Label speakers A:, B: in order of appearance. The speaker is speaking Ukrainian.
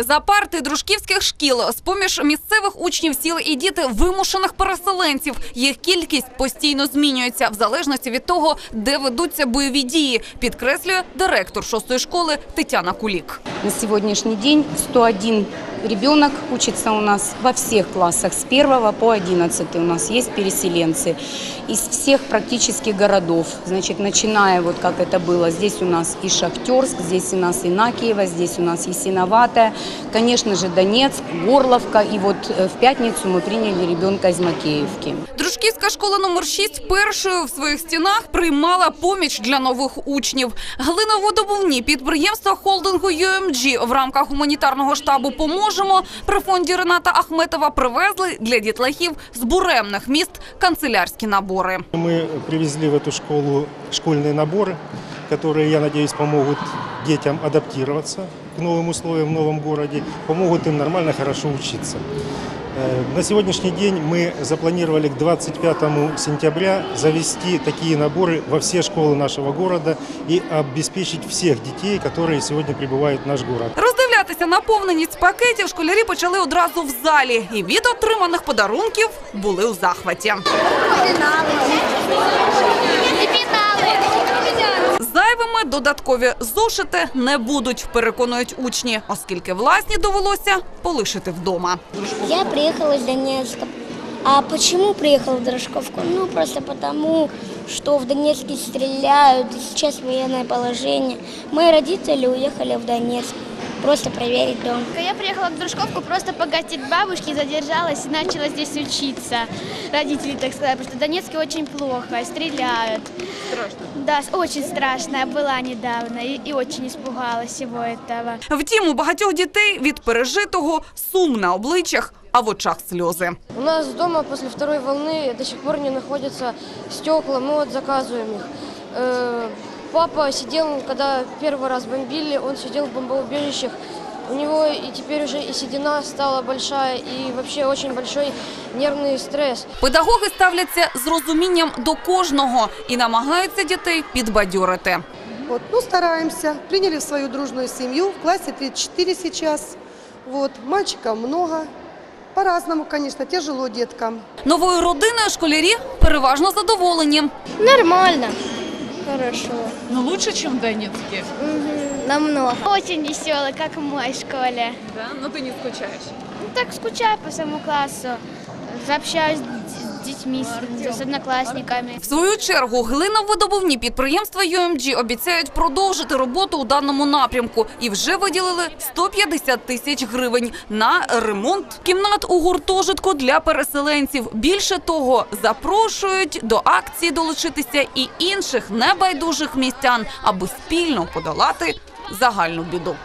A: За парти дружківських шкіл з поміж місцевих учнів сіли і діти вимушених переселенців. Їх кількість постійно змінюється в залежності від того, де ведуться бойові дії. Підкреслює директор шостої школи Тетяна Кулік.
B: На сьогоднішній день 101 ребенок учится у нас во всех классах с 1 по 11 у нас есть переселенцы из всех практически городов. Значит, начиная вот как это было, здесь у нас и Шахтерск, здесь у нас и Накиево, здесь у нас Ясиноватая, конечно же Донецк, Горловка и вот э, в пятницу мы приняли ребенка из Макеевки.
A: Дружківська школа номер 6 першою в своїх стінах приймала поміч для нових учнів. Глиноводобувні підприємства холдингу UMG в рамках гуманітарного штабу «Поможемо» при фонді Рената Ахметова привезли для дітлахів з буремних міст канцелярські набори.
C: Мы привезли в эту школу школьные наборы, которые, я надеюсь, помогут детям адаптироваться к новым условиям в новом городе, помогут им нормально, хорошо учиться. Э, На сегодняшний день мы запланировали к 25 сентября завести такие наборы во все школы нашего города и обеспечить всех детей, которые сегодня прибывают в наш город.
A: Роздивлятися наповненість пакетів школярі почали одразу в залі. І від отриманих подарунків були у захваті. Зайвими додаткові зошити не будуть, переконують учні, оскільки власні довелося полишити вдома.
D: Я приїхала з Донецька. А почему приехала в Дрожковку? Ну, просто потому, что в Донецке стреляют, и сейчас военное положение. Мои родители уехали в Донецк, просто проверить дом.
E: Я приехала в Дружковку просто погостить к бабушке, задержалась и начала здесь учиться. Родители, так сказать, потому что в Донецке очень плохо, стреляют. Страшно? Да, с- очень страшно. Я была недавно и, и очень испугалась всего этого.
A: Втім, у багатьох дітей від пережитого сум на обличчях, а в очах сльози.
F: У нас дома после второй волны до сих пор не находятся стекла, мы вот заказываем их. Э, Папа сидел, когда первый раз бомбили, он сидел в бомбоубежищах. У него и теперь уже и седина стала большая, и вообще очень большой нервный стресс.
A: Педагоги ставляться з розумінням до кожного і намагаються дітей підбадьорити.
G: Вот, ну, стараемся. Приняли в свою дружную семью. В классе 34 сейчас. Вот, мальчиков много. По-разному, конечно, тяжело деткам.
A: Новою родиною школярі переважно задоволені.
D: Нормально. Хорошо.
A: Ну, лучше, чем в Угу,
D: Намного.
E: Очень веселый, как в моей школе.
A: Да? Ну ты не скучаешь?
E: Ну, так скучаю по своему классу. Общаюсь с детьми, с, одноклассниками.
A: В свою чергу глиновидобувні підприємства UMG обіцяють продовжити роботу у даному напрямку і вже виділили 150 тисяч гривень на ремонт кімнат у гуртожитку для переселенців. Більше того, запрошують до акції долучитися і інших небайдужих містян, аби спільно подолати загальну біду.